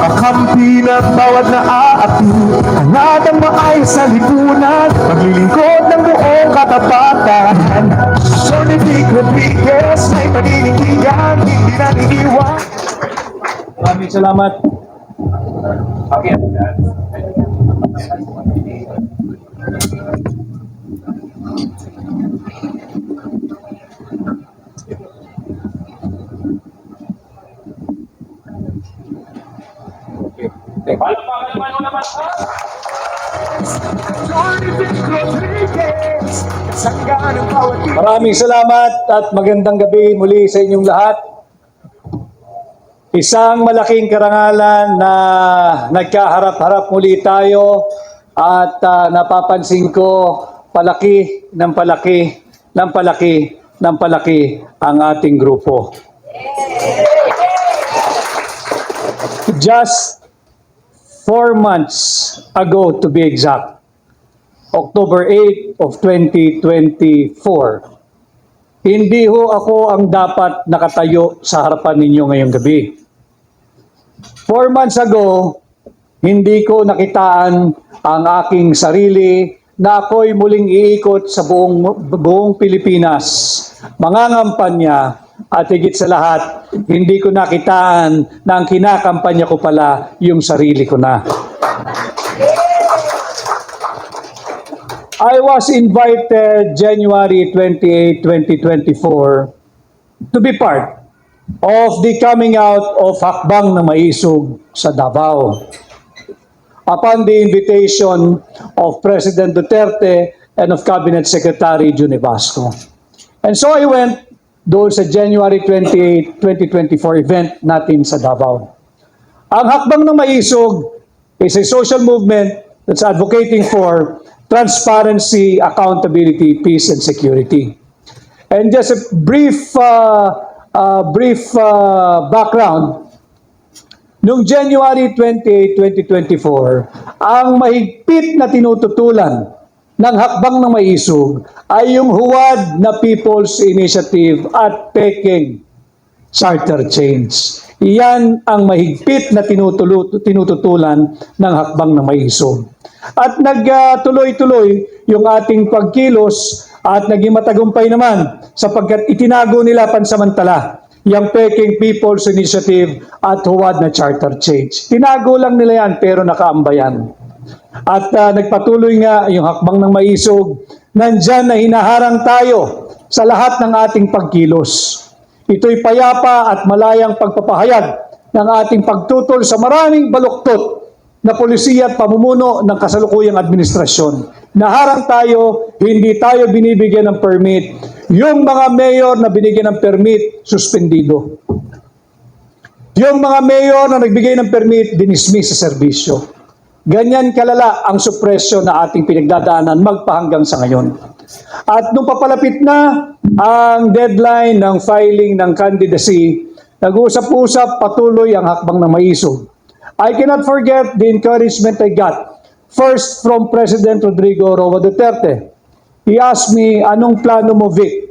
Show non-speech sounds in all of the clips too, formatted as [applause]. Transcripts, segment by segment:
Kakampi na bawat naaati Hangat ang maayos sa lipunan. Maglilingkod ng buong katapatan. Solidity Rodriguez May paninindigan Hindi na iiwan Maraming salamat. Solidity Maraming salamat at magandang gabi muli sa inyong lahat. Isang malaking karangalan na nagkaharap-harap muli tayo at ah, napapansin ko palaki ng palaki ng palaki ng palaki ang ating grupo. Just four months ago to be exact, October 8 of 2024, hindi ho ako ang dapat nakatayo sa harapan ninyo ngayong gabi. Four months ago, hindi ko nakitaan ang aking sarili na ako'y muling iikot sa buong, buong Pilipinas, mangangampanya at higit sa lahat, hindi ko nakitaan na ang kinakampanya ko pala yung sarili ko na. I was invited January 28, 2024 to be part of the coming out of Hakbang na Maisog sa Davao. Upon the invitation of President Duterte and of Cabinet Secretary June. And so I went doon sa January 28, 2024 event natin sa Davao. Ang Hakbang ng Maisog is a social movement that's advocating for transparency, accountability, peace, and security. And just a brief, uh, uh, brief uh, background. Noong January 28, 2024, ang mahigpit na tinututulan ng hakbang ng maisog ay yung huwad na People's Initiative at Peking Charter Change. Iyan ang mahigpit na tinututulan ng hakbang ng maisog. At nagtuloy-tuloy yung ating pagkilos at naging matagumpay naman sapagkat itinago nila pansamantala yung Peking People's Initiative at huwad na charter change. Tinago lang nila yan pero nakaambayan. At ah, nagpatuloy nga yung hakbang ng maisog, nandyan na hinaharang tayo sa lahat ng ating pagkilos. Ito'y payapa at malayang pagpapahayag ng ating pagtutol sa maraming baluktot na polisiya at pamumuno ng kasalukuyang administrasyon. Naharang tayo, hindi tayo binibigyan ng permit. Yung mga mayor na binigyan ng permit, suspendido. Yung mga mayor na nagbigay ng permit, dinismiss sa serbisyo. Ganyan kalala ang supresyo na ating pinagdadaanan magpahanggang sa ngayon. At nung papalapit na ang deadline ng filing ng candidacy, nag-usap-usap patuloy ang hakbang ng maisog. I cannot forget the encouragement I got. First from President Rodrigo Roa Duterte. He asked me, anong plano mo, Vic?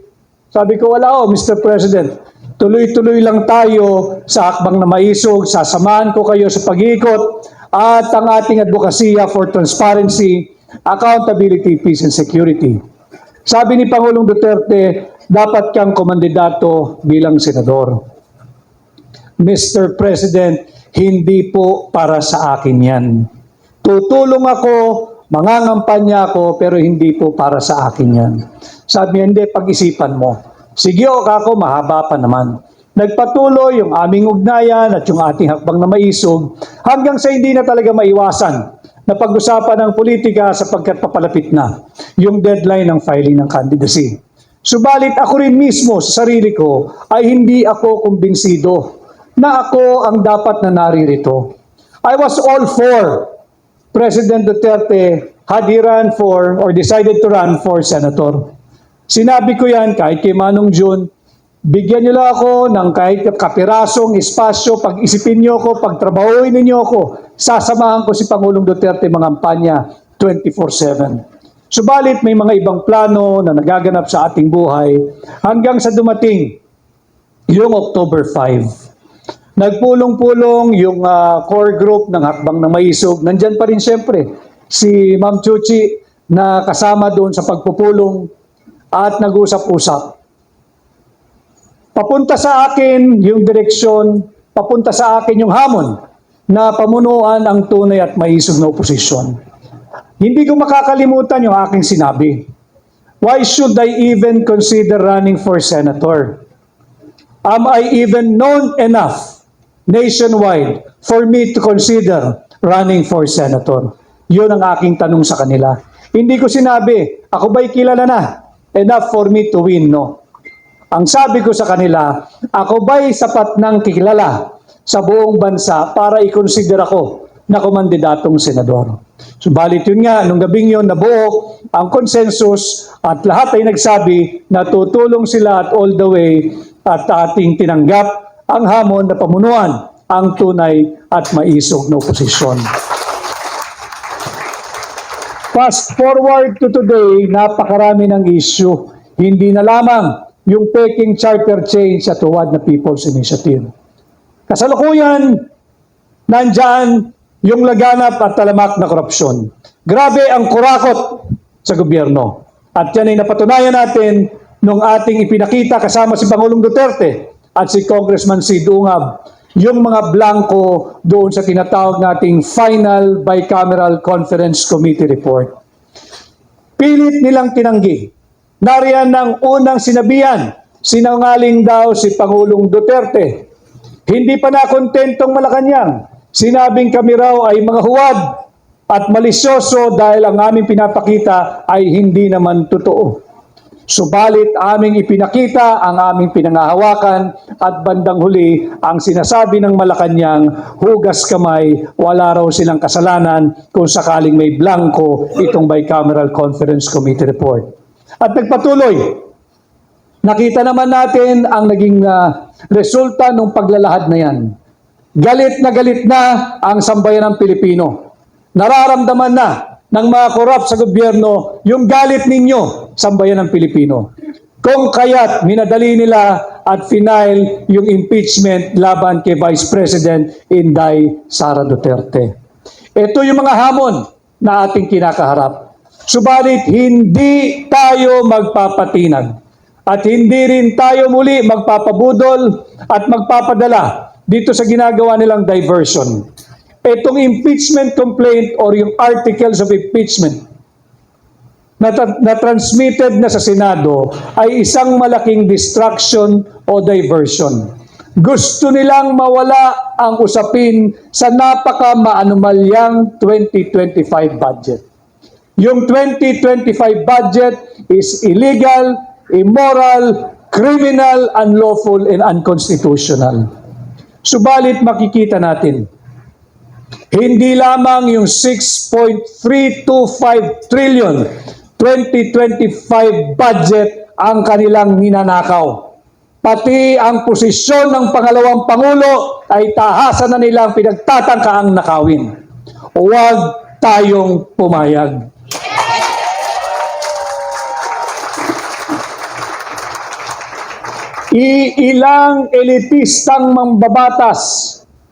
Sabi ko, wala oh, Mr. President. Tuloy-tuloy lang tayo sa hakbang na maisog. Sasamahan ko kayo sa pag-ikot at ang ating advokasya for transparency, accountability, peace, and security. Sabi ni Pangulong Duterte, dapat kang komandidato bilang senador. Mr. President, hindi po para sa akin yan. Tutulong ako, mangangampanya ako, pero hindi po para sa akin yan. Sabi niya, hindi, pag-isipan mo. Sige o ako, mahaba pa naman. Nagpatuloy yung aming ugnayan at yung ating hakbang na maisog hanggang sa hindi na talaga maiwasan na pag-usapan ng politika sapagkat papalapit na yung deadline ng filing ng candidacy. Subalit ako rin mismo sa sarili ko ay hindi ako kumbinsido na ako ang dapat na naririto. I was all for President Duterte had he run for or decided to run for senator. Sinabi ko yan kahit kay Manong June, bigyan niyo lang ako ng kahit kapirasong espasyo, pag-isipin niyo ako, pagtrabahuin ninyo ako, sasamahan ko si Pangulong Duterte mangampanya 24-7. Subalit may mga ibang plano na nagaganap sa ating buhay hanggang sa dumating yung October 5. Nagpulong-pulong yung ah, core group ng Hakbang ng Maisog. Nandyan pa rin siyempre si Ma'am Chuchi na kasama doon sa pagpupulong at nag-usap-usap. Papunta sa akin yung direksyon, papunta sa akin yung hamon na pamunuan ang tunay at maisog na oposisyon. Hindi ko makakalimutan yung aking sinabi. Why should I even consider running for senator? Am I even known enough nationwide for me to consider running for senator? Yun ang aking tanong sa kanila. Hindi ko sinabi, ako ba'y kilala na? Enough for me to win, no. Ang sabi ko sa kanila, ako ba'y sapat ng kikilala sa buong bansa para i-consider ako na kumandidatong senador. Subalit yun nga, nung gabing yun, nabuo ang consensus at lahat ay nagsabi na tutulong sila at all the way at ating tinanggap ang hamon na pamunuan ang tunay at maisog na oposisyon. Fast forward to today, napakarami ng issue. Hindi na lamang yung peking charter change sa tuwad na People's Initiative. Kasalukuyan, nandyan yung laganap at talamak na korupsyon. Grabe ang kurakot sa gobyerno. At yan ay napatunayan natin nung ating ipinakita kasama si Pangulong Duterte at si Congressman Sid Ungab yung mga blanco doon sa tinatawag nating Final Bicameral Conference Committee Report. Pilit nilang tinanggi. Nariyan ng unang sinabihan, sinangaling daw si Pangulong Duterte. Hindi pa nakontentong Malacanang. Sinabing kami raw ay mga huwad at malisyoso dahil ang aming pinapakita ay hindi naman totoo. Subalit aming ipinakita ang aming pinangahawakan at bandang huli ang sinasabi ng Malacanang, hugas kamay, wala raw silang kasalanan kung sakaling may blanco itong bicameral conference committee report. At nagpatuloy, nakita naman natin ang naging ah, resulta ng paglalahad na yan. Galit na galit na ang sambayan ng Pilipino. Nararamdaman na ng mga korap sa gobyerno yung galit ninyo, sambayan ng Pilipino. Kung kaya't minadali nila at final yung impeachment laban kay Vice President Inday Sara Duterte. Ito yung mga hamon na ating kinakaharap. Subalit hindi tayo magpapatinag at hindi rin tayo muli magpapabudol at magpapadala dito sa ginagawa nilang diversion. Itong impeachment complaint or yung articles of impeachment na, na transmitted na sa Senado ay isang malaking distraction o diversion. Gusto nilang mawala ang usapin sa napaka maanumalyang 2025 budget. Yung 2025 budget is illegal, immoral, criminal, unlawful, and unconstitutional. Subalit makikita natin, hindi lamang yung 6.325 trillion 2025 budget ang kanilang ninanakaw. Pati ang posisyon ng pangalawang pangulo ay tahasan na nilang pinagtatangkaang nakawin. Huwag tayong pumayag. Iilang elitistang mambabatas.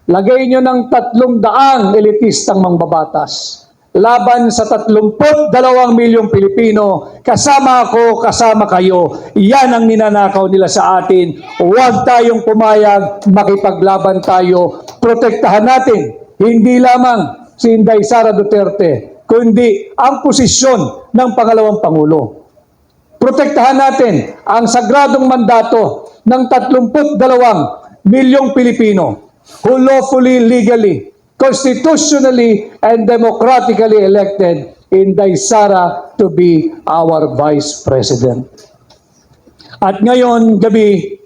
Lagay nyo ng tatlong daang elitistang mambabatas. Laban sa 32 milyong Pilipino, kasama ako, kasama kayo. Yan ang ninanakaw nila sa atin. Huwag tayong pumayag, makipaglaban tayo. Protektahan natin, hindi lamang si Inday Sara Duterte, kundi ang posisyon ng pangalawang Pangulo. Protektahan natin ang sagradong mandato ng 32 milyong Pilipino who lawfully, legally, constitutionally, and democratically elected Inday Sara to be our Vice President. At ngayon, gabi,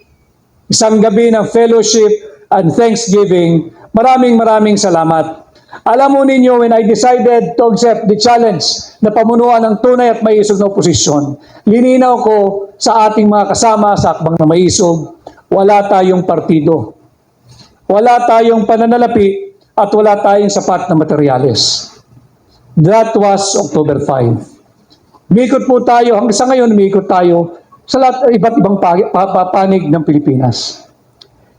isang gabi ng fellowship and thanksgiving, maraming maraming salamat. Alam mo ninyo, when I decided to accept the challenge na pamunuan ng tunay at maisog na oposisyon, lininaw ko sa ating mga kasama sa akbang na maisog, wala tayong partido. Wala tayong pananalapi at wala tayong sapat na materyales. That was October 5. Umikot po tayo, hanggang sa ngayon umikot tayo sa lahat, iba't ibang pa- pa- pa- panig ng Pilipinas.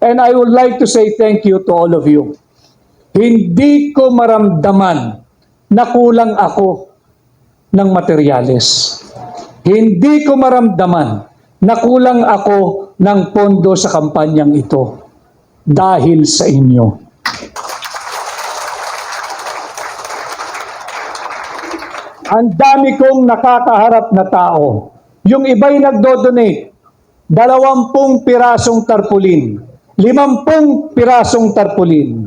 And I would like to say thank you to all of you. Hindi ko maramdaman na kulang ako ng materyales. Hindi ko maramdaman na kulang ako ng pondo sa kampanyang ito dahil sa inyo. Ang dami kong nakakaharap na tao. Yung iba'y nagdo-donate, dalawampung pirasong tarpulin, limampung pirasong tarpulin,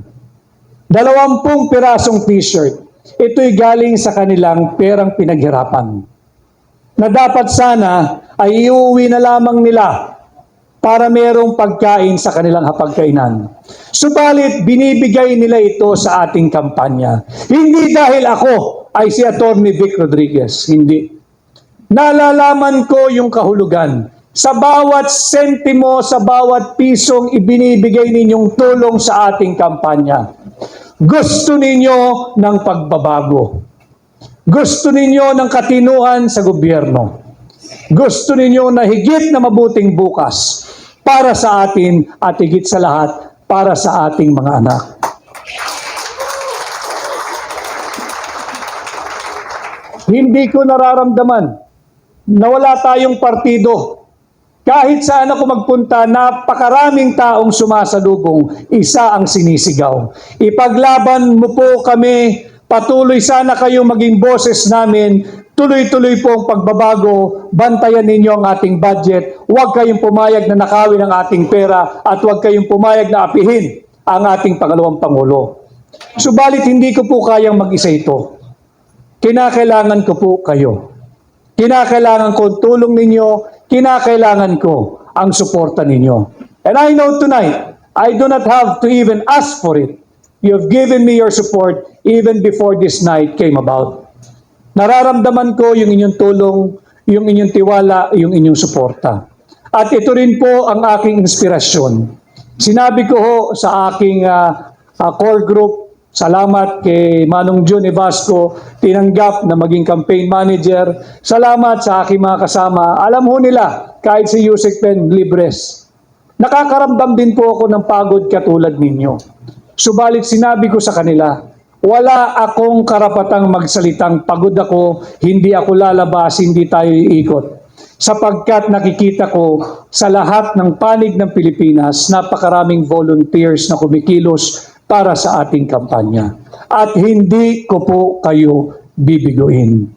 dalawampung pirasong t-shirt. Ito'y galing sa kanilang perang pinaghirapan. Na dapat sana ay iuwi na lamang nila para merong pagkain sa kanilang hapagkainan. Subalit, binibigay nila ito sa ating kampanya. Hindi dahil ako ay si Atty. Vic Rodriguez. Hindi. Nalalaman ko yung kahulugan. Sa bawat sentimo, sa bawat pisong ibinibigay ninyong tulong sa ating kampanya. Gusto ninyo ng pagbabago. Gusto ninyo ng katinuan sa gobyerno. Gusto ninyo na higit na mabuting bukas para sa atin at higit sa lahat para sa ating mga anak. Hindi ko nararamdaman na wala tayong partido. Kahit saan ako magpunta, napakaraming taong sumasalubong, isa ang sinisigaw. Ipaglaban mo po kami, patuloy sana kayo maging boses namin, tuloy-tuloy po ang pagbabago, bantayan ninyo ang ating budget, huwag kayong pumayag na nakawin ang ating pera, at huwag kayong pumayag na apihin ang ating pangalawang Pangulo. Subalit hindi ko po kayang mag-isa ito. Kinakailangan ko po kayo. Kinakailangan ko tulong ninyo, kinakailangan ko ang suporta ninyo. And I know tonight, I do not have to even ask for it. You have given me your support even before this night came about. Nararamdaman ko yung inyong tulong, yung inyong tiwala, yung inyong suporta. At ito rin po ang aking inspirasyon. Sinabi ko ho sa aking ah, ah, core group, Salamat kay Manong Jun Evasco, tinanggap na maging campaign manager. Salamat sa aking mga kasama. Alam ho nila, kahit si Yusek Pen Libres, nakakaramdam din po ako ng pagod katulad ninyo. Subalit sinabi ko sa kanila, wala akong karapatang magsalitang pagod ako, hindi ako lalabas, hindi tayo iikot. Sapagkat nakikita ko sa lahat ng panig ng Pilipinas, napakaraming volunteers na kumikilos para sa ating kampanya. At hindi ko po kayo bibiguin.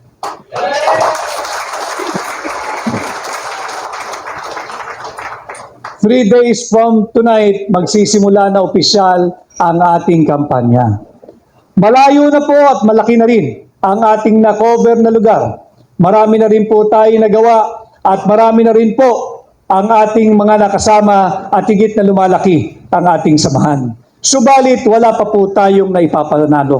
Three days from tonight, magsisimula na opisyal ang ating kampanya. Malayo na po at malaki na rin ang ating na-cover na lugar. Marami na rin po tayo nagawa at marami na rin po ang ating mga nakasama at higit na lumalaki ang ating samahan. Subalit, wala pa po tayong naipapanalo.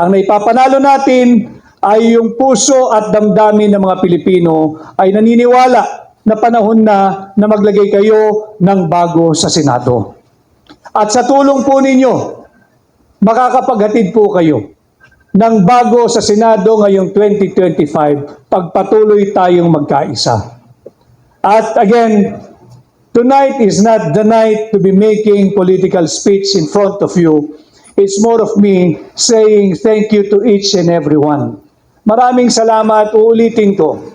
Ang naipapanalo natin ay yung puso at damdamin ng mga Pilipino ay naniniwala na panahon na na maglagay kayo ng bago sa Senado. At sa tulong po ninyo, makakapaghatid po kayo ng bago sa Senado ngayong 2025 pagpatuloy tayong magkaisa. At again, tonight is not the night to be making political speech in front of you. It's more of me saying thank you to each and every one. Maraming salamat, uulitin ko.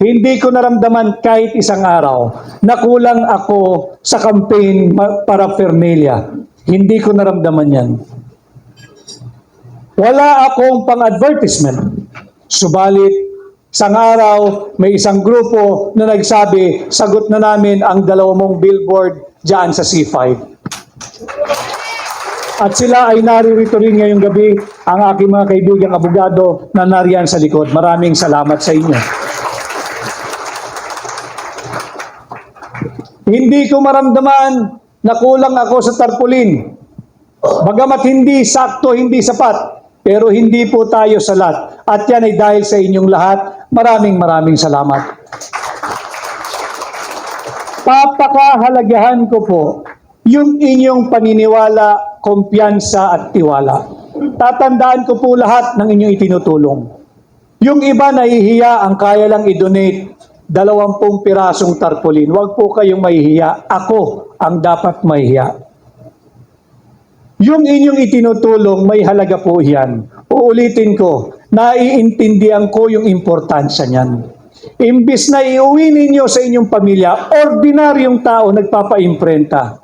Hindi ko naramdaman kahit isang araw na kulang ako sa campaign ma- paraphernalia. Hindi ko naramdaman yan. Wala akong pang-advertisement. Subalit, isang araw, may isang grupo na nagsabi, sagot na namin ang dalawang billboard dyan sa C5. At sila ay naririto rin ngayong gabi, ang aking mga kaibigang abogado na nariyan sa likod. Maraming salamat sa inyo. Hindi ko maramdaman na kulang ako sa tarpulin. Bagamat hindi sakto, hindi sapat, pero hindi po tayo salat. At yan ay dahil sa inyong lahat. Maraming maraming salamat. Papakahalagahan ko po yung inyong paniniwala, kumpiyansa at tiwala. Tatandaan ko po lahat ng inyong itinutulong. Yung iba nahihiya ang kaya lang i-donate dalawampung pirasong tarpaulin. Huwag po kayong mahihiya. Ako ang dapat mahihiya. Yung inyong itinutulong, may halaga po yan. Uulitin ko, naiintindihan ko yung importansya niyan. Imbis na iuwi ninyo sa inyong pamilya, ordinaryong tao nagpapa-imprenta.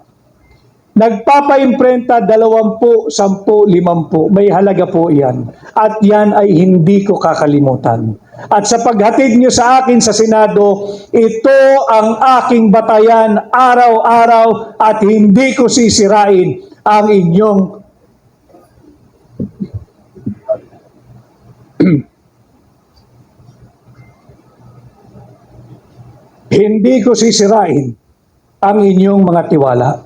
Nagpapa-imprenta, dalawampu, sampu, limampu. May halaga po yan. At yan ay hindi ko kakalimutan. At sa paghatid nyo sa akin sa Senado, ito ang aking batayan araw-araw at hindi ko sisirain ang inyong [clears throat] hindi ko sisirain ang inyong mga tiwala.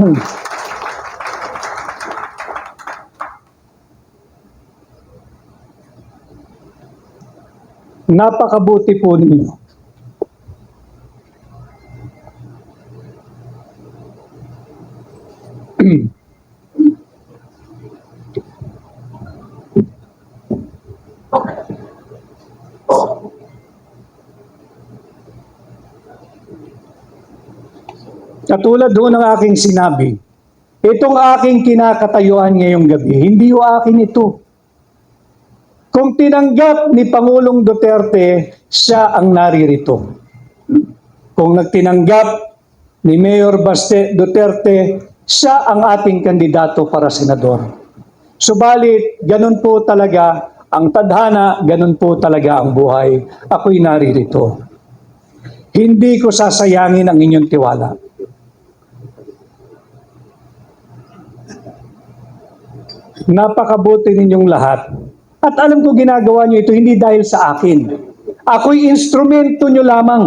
[clears throat] Napakabuti po ninyo. Katulad ho ng aking sinabi, itong aking kinakatayuan ngayong gabi, hindi ho akin ito. Kung tinanggap ni Pangulong Duterte, siya ang naririto. Kung nagtinanggap ni Mayor Baste Duterte, siya ang ating kandidato para senador. Subalit, ganun po talaga ang tadhana, ganun po talaga ang buhay. Ako'y naririto. Hindi ko sasayangin ang inyong tiwala. Napakabuti ninyong lahat. At alam ko ginagawa niyo ito hindi dahil sa akin. Ako'y instrumento nyo lamang.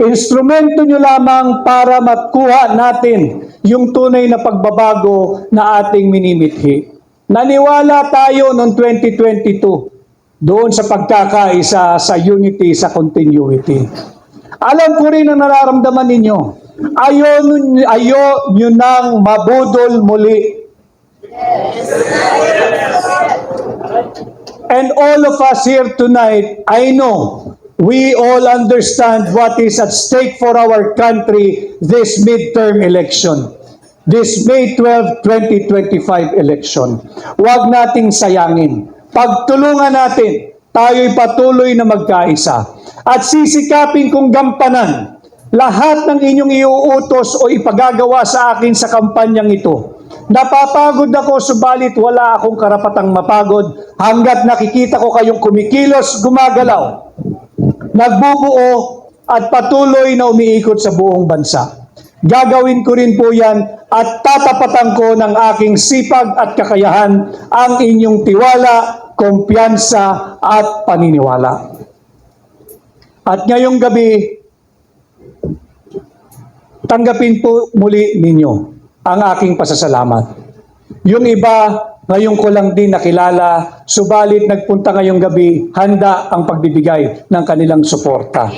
Instrumento nyo lamang para matkuha natin yung tunay na pagbabago na ating minimithi. Naniwala tayo noong 2022 doon sa pagkakaisa, sa unity, sa continuity. Alam ko rin ang nararamdaman ninyo. Ayaw, ayaw nyo nang mabudol muli And all of us here tonight, I know we all understand what is at stake for our country this midterm election. This May 12, 2025 election. Huwag nating sayangin. Pagtulungan natin, tayo'y patuloy na magkaisa. At sisikapin kong gampanan lahat ng inyong iuutos o ipagagawa sa akin sa kampanyang ito. Napapagod ako, subalit wala akong karapatang mapagod hanggat nakikita ko kayong kumikilos, gumagalaw, nagbubuo at patuloy na umiikot sa buong bansa. Gagawin ko rin po yan at tatapatan ko ng aking sipag at kakayahan ang inyong tiwala, kumpiyansa at paniniwala. At ngayong gabi, tanggapin po muli ninyo ang aking pasasalamat. Yung iba, ngayon ko lang din nakilala, subalit nagpunta ngayong gabi, handa ang pagbibigay ng kanilang suporta.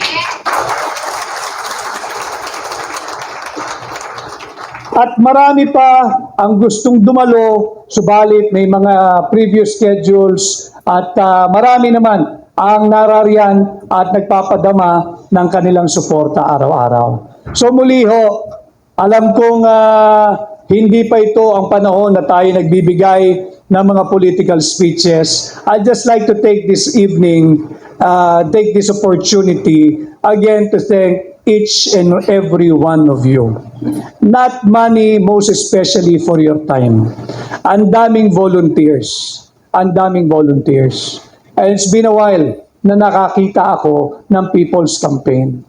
At marami pa ang gustong dumalo, subalit may mga previous schedules at ah, marami naman ang narariyan at nagpapadama ng kanilang suporta araw-araw. So muli ho, alam kong ah, hindi pa ito ang panahon na tayo nagbibigay ng mga political speeches. I'd just like to take this evening, uh, take this opportunity again to thank each and every one of you. Not money, most especially for your time. Ang daming volunteers. Ang daming volunteers. And it's been a while na nakakita ako ng People's Campaign.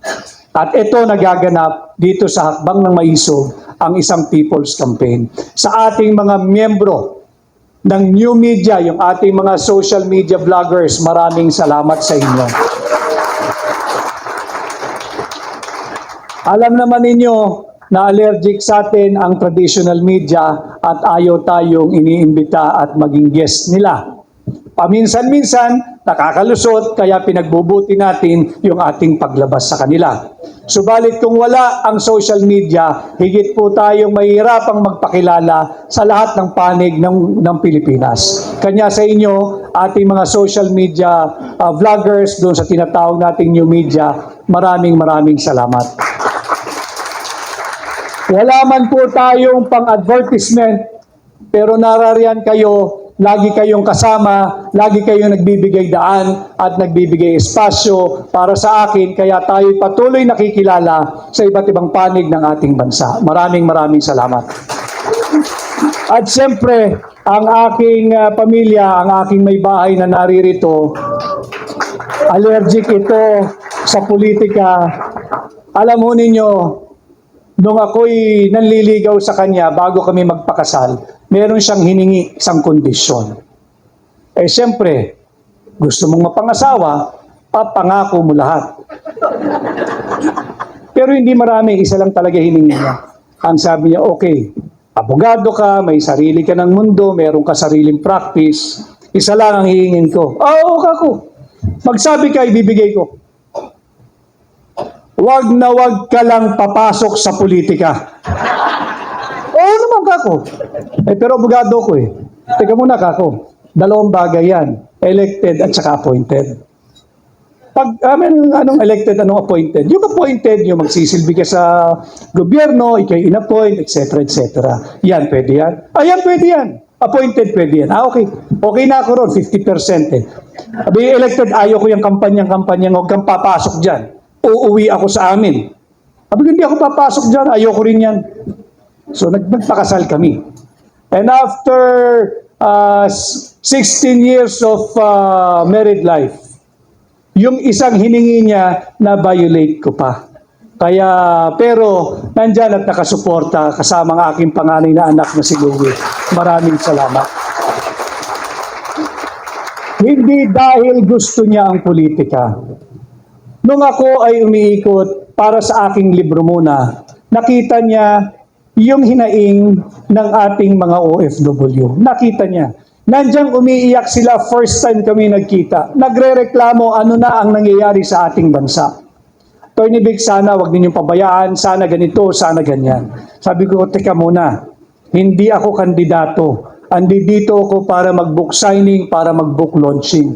At ito nagaganap dito sa Hakbang ng Maisog, ang isang People's Campaign. Sa ating mga miyembro ng new media, yung ating mga social media vloggers, maraming salamat sa inyo. Alam naman ninyo na allergic sa atin ang traditional media at ayaw tayong iniimbita at maging guest nila. Paminsan-minsan, nakakalusot, kaya pinagbubuti natin yung ating paglabas sa kanila. Subalit kung wala ang social media, higit po tayong mahihirapang magpakilala sa lahat ng panig ng, ng Pilipinas. Kanya sa inyo, ating mga social media uh, vloggers doon sa tinatawag nating new media, maraming maraming salamat. Wala man po tayong pang-advertisement, pero narariyan kayo, lagi kayong kasama, lagi kayong nagbibigay daan at nagbibigay espasyo para sa akin, kaya tayo patuloy nakikilala sa iba't ibang panig ng ating bansa. Maraming maraming salamat. At siyempre, ang aking ah, pamilya, ang aking may bahay na naririto, allergic ito sa politika. Alam mo ninyo, nung ako'y nanliligaw sa kanya bago kami magpakasal, meron siyang hiningi isang kondisyon. Eh siyempre, gusto mong mapangasawa, papangako mo lahat. Pero hindi marami, isa lang talaga hiningi niya. Ang sabi niya, okay, abogado ka, may sarili ka ng mundo, meron ka sariling practice, isa lang ang hihingin ko. Ah, Oo, kako. Magsabi ka, ibibigay ko. Wag na wag ka lang papasok sa politika. Oo naman kako. Eh, pero abogado ko eh. Teka muna kako. Dalawang bagay yan. Elected at saka appointed. Pag amin anong elected, anong appointed? Yung appointed, yung magsisilbi ka sa gobyerno, ikay inappoint, etc. etc. Yan, pwede yan. Ah, yan, pwede yan. Appointed, pwede yan. Ah, okay. Okay na ako ron, 50% eh. Sabi, elected, ayaw ko yung kampanyang-kampanyang, huwag kang papasok dyan. Uuwi ako sa amin. Sabi, hindi ako papasok dyan, ayaw ko rin yan. So, nag nagpakasal kami. And after uh, 16 years of uh, married life, yung isang hiningi niya na violate ko pa. Kaya, pero, nandyan at nakasuporta kasama ang aking panganay na anak na si Louie. Maraming salamat. Hindi dahil gusto niya ang politika. Nung ako ay umiikot para sa aking libro muna, nakita niya yung hinaing ng ating mga OFW. Nakita niya. Nandiyan umiiyak sila first time kami nagkita. Nagrereklamo ano na ang nangyayari sa ating bansa. Attorney Vic, sana wag ninyong pabayaan, sana ganito, sana ganyan. Sabi ko, teka muna, hindi ako kandidato. Andi dito ako para mag-book signing, para mag-book launching.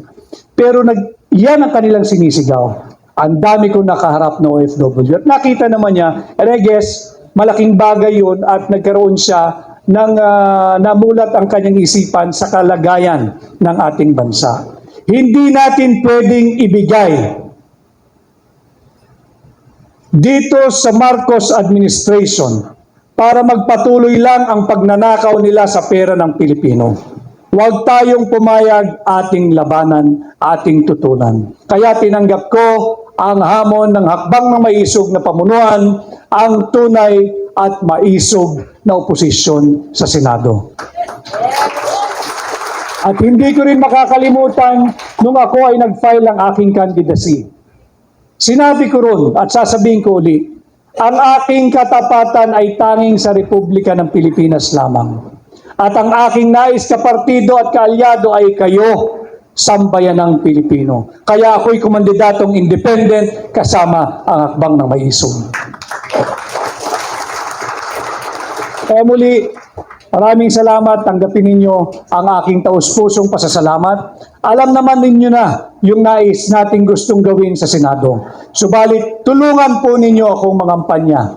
Pero nag, yan ang kanilang sinisigaw. Ang dami kong nakaharap na OFW. At nakita naman niya, and I guess, malaking bagay yun at nagkaroon siya ng ah, namulat ang kanyang isipan sa kalagayan ng ating bansa. Hindi natin pwedeng ibigay dito sa Marcos administration para magpatuloy lang ang pagnanakaw nila sa pera ng Pilipino. Huwag tayong pumayag ating labanan, ating tutunan. Kaya tinanggap ko ang hamon ng hakbang ng maisog na pamunuan, ang tunay at maisog na oposisyon sa Senado. At hindi ko rin makakalimutan nung ako ay nag-file ng aking candidacy. Sinabi ko ron at sasabihin ko uli, ang aking katapatan ay tanging sa Republika ng Pilipinas lamang. At ang aking nais kapartido at kaalyado ay kayo, sambayan ng Pilipino. Kaya ako'y kumandidatong independent kasama ang akbang ng maisog. Kaya muli, maraming salamat. Tanggapin ninyo ang aking taus-pusong pasasalamat. Alam naman ninyo na yung nais nating gustong gawin sa Senado. Subalit, tulungan po ninyo akong mangampanya.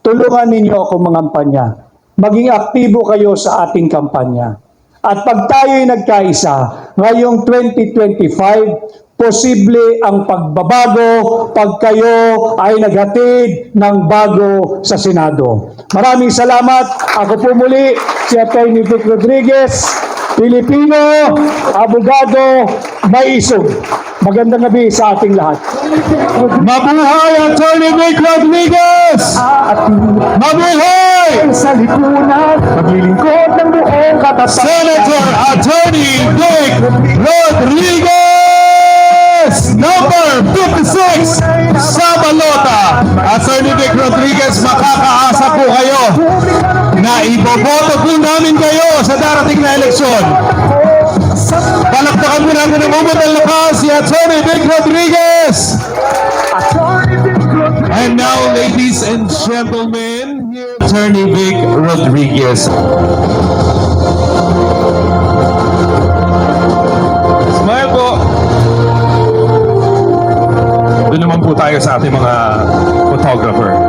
Tulungan ninyo akong mangampanya. Maging aktibo kayo sa ating kampanya. At pag tayo'y nagkaisa, ngayong 2025, posible ang pagbabago pag kayo ay naghatid ng bago sa Senado. Maraming salamat. Ako po muli, si Atty. Vic Rodriguez, Pilipino, abogado, maisog. Magandang gabi sa ating lahat. Mabuhay Attorney Vic Rodriguez! Mabuhay! Sa lipunan, maglilingkod ng buong katapatan. Senator Attorney Vic Rodriguez! Number 56 sa balota. Attorney Vic Rodriguez, makakaasa po kayo na iboboto po namin kayo sa darating na eleksyon. Palakpakan mo natin ang umot ng lakas si Attorney Vic Rodriguez! And now, ladies and gentlemen, Attorney Vic Rodriguez. Po tayo sa ating mga photographer.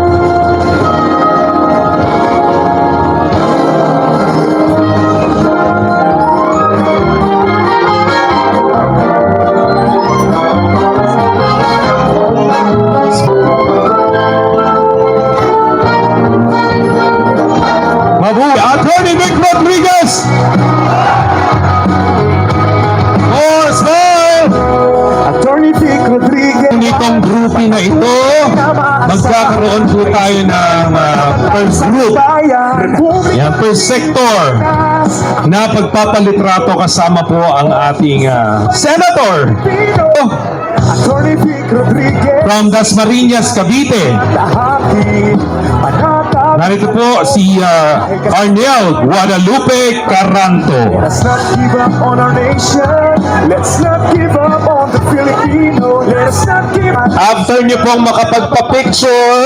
Na pagpapalitrato kasama po ang ating uh, Senator Rodriguez from Dasmariñas, Cavite. Narito po si uh, Arnel Guadalupe Caranto. Let's not give up on our nation Let's not give up on the Filipino Let's not give up After nyo pong makapagpa-picture,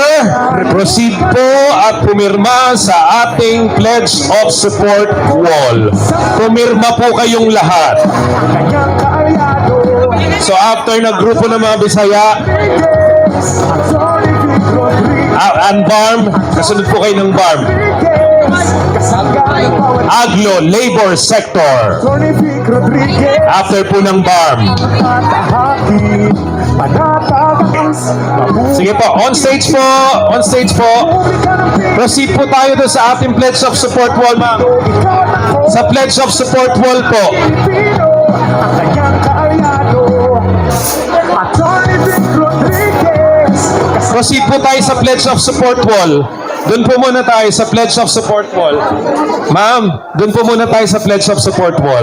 proceed po at pumirma sa ating Pledge of Support Wall. Pumirma po kayong lahat. So after na grupo ng mga Bisaya, ah, and BARM, kasunod po kayo ng BARM. Aglo Labor Sector. After po ng BARM. Ang Sige po, on stage po, on stage po. Proceed po tayo doon sa ating Pledge of Support Wall, ma'am. Sa Pledge of Support Wall po. Pilipino Proceed po tayo sa Pledge of Support Wall. Doon po muna tayo sa Pledge of Support Wall. Ma'am, doon po muna tayo sa Pledge of Support Wall.